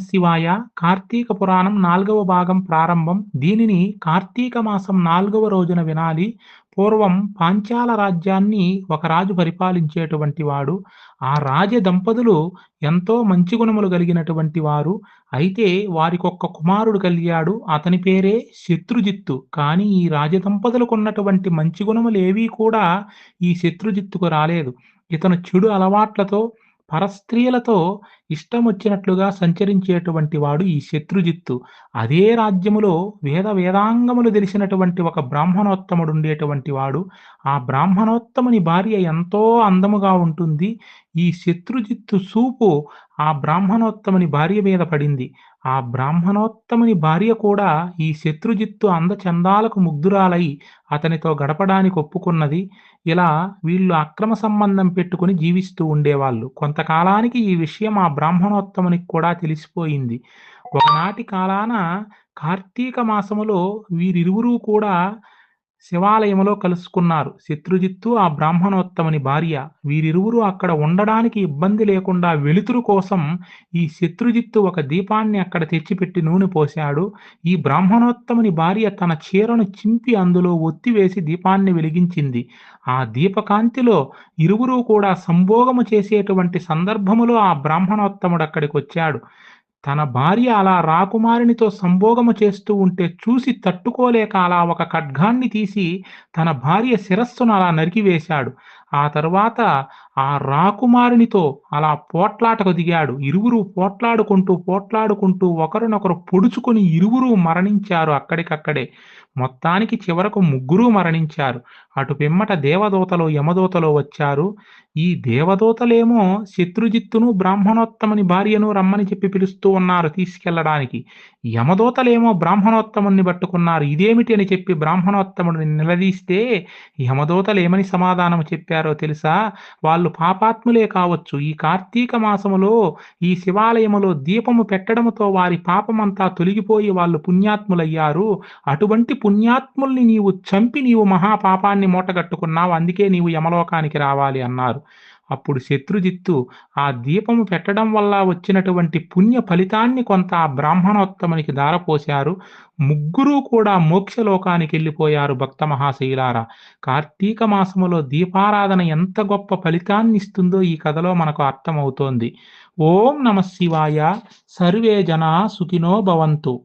శివాయ కార్తీక పురాణం నాలుగవ భాగం ప్రారంభం. దీనిని కార్తీక మాసం నాలుగవ రోజున వినాలి. పూర్వం పాంచాల రాజ్యాన్ని ఒక రాజు పరిపాలించేటువంటి వాడు. ఆ రాజ దంపతులు ఎంతో మంచి గుణములు కలిగినటువంటి వారు. అయితే వారికొక్క కుమారుడు కలిగాడు. అతని పేరే శత్రుజిత్తు. కానీ ఈ రాజదంపతులకు ఉన్నటువంటి మంచి గుణములు ఏవీ కూడా ఈ శత్రుజిత్తుకు రాలేదు. ఇతను చెడు అలవాట్లతో పరస్త్రీలతో ఇష్టం వచ్చినట్లుగా సంచరించేటువంటి వాడు ఈ శత్రుజిత్తు. అదే రాజ్యములో వేద వేదాంగములు తెలిసినటువంటి ఒక బ్రాహ్మణోత్తముడు ఉండేటువంటి వాడు. ఆ బ్రాహ్మణోత్తముని భార్య ఎంతో అందముగా ఉంటుంది. ఈ శత్రుజిత్తు సూపు ఆ బ్రాహ్మణోత్తముని భార్య మీద పడింది. ఆ బ్రాహ్మణోత్తముని భార్య కూడా ఈ శత్రుజిత్తు అందచందాలకు ముగ్ధురాలై అతనితో గడపడానికి ఒప్పుకున్నది. ఇలా వీళ్ళు అక్రమ సంబంధం పెట్టుకుని జీవిస్తూ ఉండేవాళ్ళు. కొంతకాలానికి ఈ విషయం ఆ బ్రాహ్మణోత్తమునికి కూడా తెలిసిపోయింది. ఒకనాటి కాలాన కార్తీక మాసములో వీరిరువురు కూడా శివాలయములో కలుసుకున్నారు. శత్రుజిత్తు ఆ బ్రాహ్మణోత్తముని భార్య వీరిరువురు అక్కడ ఉండడానికి ఇబ్బంది లేకుండా వెలుతురు కోసం ఈ శత్రుజిత్తు ఒక దీపాన్ని అక్కడ తెచ్చిపెట్టి నూనె పోశాడు. ఈ బ్రాహ్మణోత్తముని భార్య తన చీరను చింపి అందులో ఒత్తివేసి దీపాన్ని వెలిగించింది. ఆ దీపకాంతిలో ఇరువురు కూడా సంభోగము చేసేటువంటి సందర్భములో ఆ బ్రాహ్మణోత్తముడు అక్కడికి వచ్చాడు తన భార్య అలా రాకుమారినితో సంభోగము చేస్తూ ఉంటే చూసి తట్టుకోలేక అలా ఒక ఖడ్గాన్ని తీసి తన భార్య శిరస్సును అలా నరికివేశాడు. ఆ తర్వాత ఆ రాకుమారునితో అలా పోట్లాటకు దిగాడు. ఇరువురు పోట్లాడుకుంటూ పోట్లాడుకుంటూ ఒకరినొకరు పొడుచుకుని ఇరువురు మరణించారు అక్కడికక్కడే. మొత్తానికి చివరకు ముగ్గురు మరణించారు. అటు పిమ్మట దేవదూతలు యమదూతలు వచ్చారు. ఈ దేవదూతలేమో శత్రుజిత్తును బ్రాహ్మణోత్తముని భార్యను రమ్మని చెప్పి పిలుస్తూ ఉన్నారు తీసుకెళ్ళడానికి. యమదూతలేమో బ్రాహ్మణోత్తముని పట్టుకున్నారు. ఇదేమిటి అని చెప్పి బ్రాహ్మణోత్తముడిని నిలదీస్తే యమదూతలు ఏమని సమాధానం చెప్పారో తెలుసా? వాళ్ళు వాళ్ళు పాపాత్ములే కావచ్చు. ఈ కార్తీక మాసములో ఈ శివాలయములో దీపము పెట్టడముతో వారి పాపమంతా తొలగిపోయి వాళ్ళు పుణ్యాత్ములయ్యారు. అటువంటి పుణ్యాత్ముల్ని నీవు చంపి నీవు మహాపాపాన్ని మూటగట్టుకున్నావు. అందుకే నీవు యమలోకానికి రావాలి అన్నారు. అప్పుడు శత్రుజిత్తు ఆ దీపము పెట్టడం వల్ల వచ్చినటువంటి పుణ్య ఫలితాన్ని కొంత ఆ బ్రాహ్మణోత్తమునికి దారపోశారు. ముగ్గురు కూడా మోక్షలోకానికి వెళ్ళిపోయారు భక్త మహాశైలారా. కార్తీక మాసములో దీపారాధన ఎంత గొప్ప ఫలితాన్ని ఇస్తుందో ఈ కథలో మనకు అర్థమవుతోంది. ఓం నమ శివాయ. సర్వే జనా సుఖినో భవంతు.